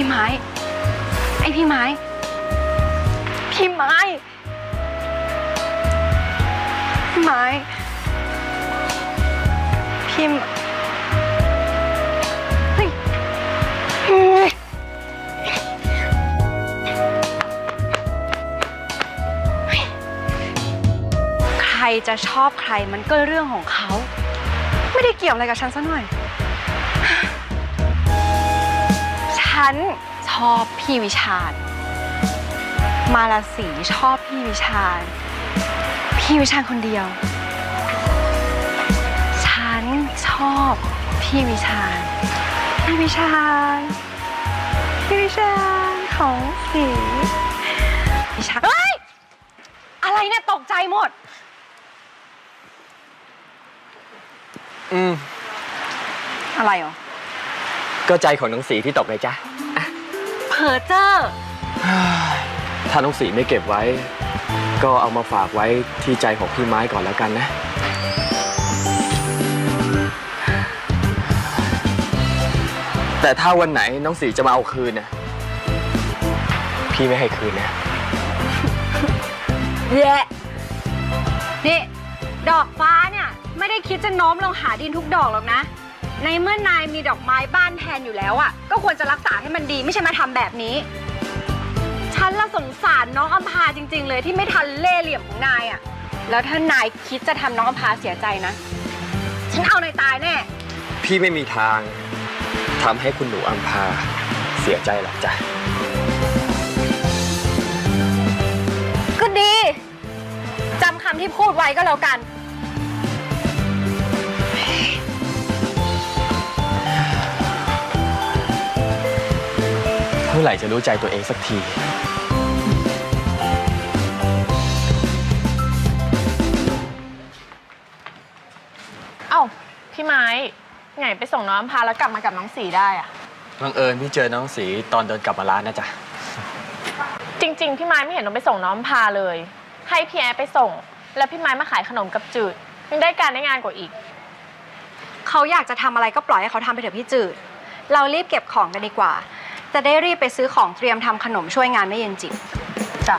พี่ไม้ ไอพี่ไม้ พี่ไม้ พี่ไม้ พี่ไม้เฮ้ยเฮ้ยใครจะชอบใครมันก็เรื่องของเขา ไม่ได้เกี่ยวอะไรกับฉันซะหน่อย ฉันชอบพี่วิชาญ มาลาสีชอบพี่วิชาญ พี่วิชาญคนเดียว ฉันชอบพี่วิชาญ พี่วิชาญ พี่วิชาญของสีวิชาญเฮ้ย อะไรเนี่ยตกใจหมด อืม อะไรเหรอ ก็ใจของน้องสีที่ตกไงจ๊ะเพอเจอร์ถ้าน้องสีไม่เก็บไว้ ก็เอามาฝากไว้ที่ใจของพี่ไม้ก่อนแล้วกันนะ แต่ถ้าวันไหนน้องสีจะมาเอาคืนนะพี่ไม่ให้คืนนะเย้นี่ ดอกฟ้าเนี่ย ไม่ได้คิดจะโน้มลงหาดินทุกดอกหรอกนะ ในเมื่อนายมีดอกไม้บ้านแทนอยู่แล้วอะ่ะ ก็ควรจะรักษาให้มันดีไม่ใช่มาทำแบบนี้ ฉันละสงสารน้องอัมพาจริง ๆ เลยที่ไม่ทันเล่ห์เหลี่ยมของนายอะ่ะ แล้วถ้านายคิดจะทำน้องอัมพาเสียใจนะ ฉันเอานายตายแน่ พี่ไม่มีทางทำให้คุณหนูอัมพาเสียใจหรอกจ้ะ ก็ดีจำคำที่พูดไว้ก็แล้วกัน มื่อไหร่จะรู้ใจตัวเองสักที เอ้า พี่ไม้ไงไปส่งน้องอำพาแล้วกลับมากับน้องสีได้อะบังเอิญพี่เจอน้องสีตอนเดินกลับมาร้านนะจ๊ะ จริง ๆ พี่ไม้ไม่เห็นต้องไปส่งน้องอำพาเลย ให้พี่แอร์ไปส่ง แล้วพี่ไม้มาขายขนมกับจืดยังได้การได้งานกว่าอีก เขาอยากจะทำอะไรก็ปล่อยให้เขาทำไปเถอะพี่จืด เรารีบเก็บของกันดีกว่า จะได้รีบไปซื้อของเตรียมทำขนมช่วยงานไม่เย็นจิตจ้ะ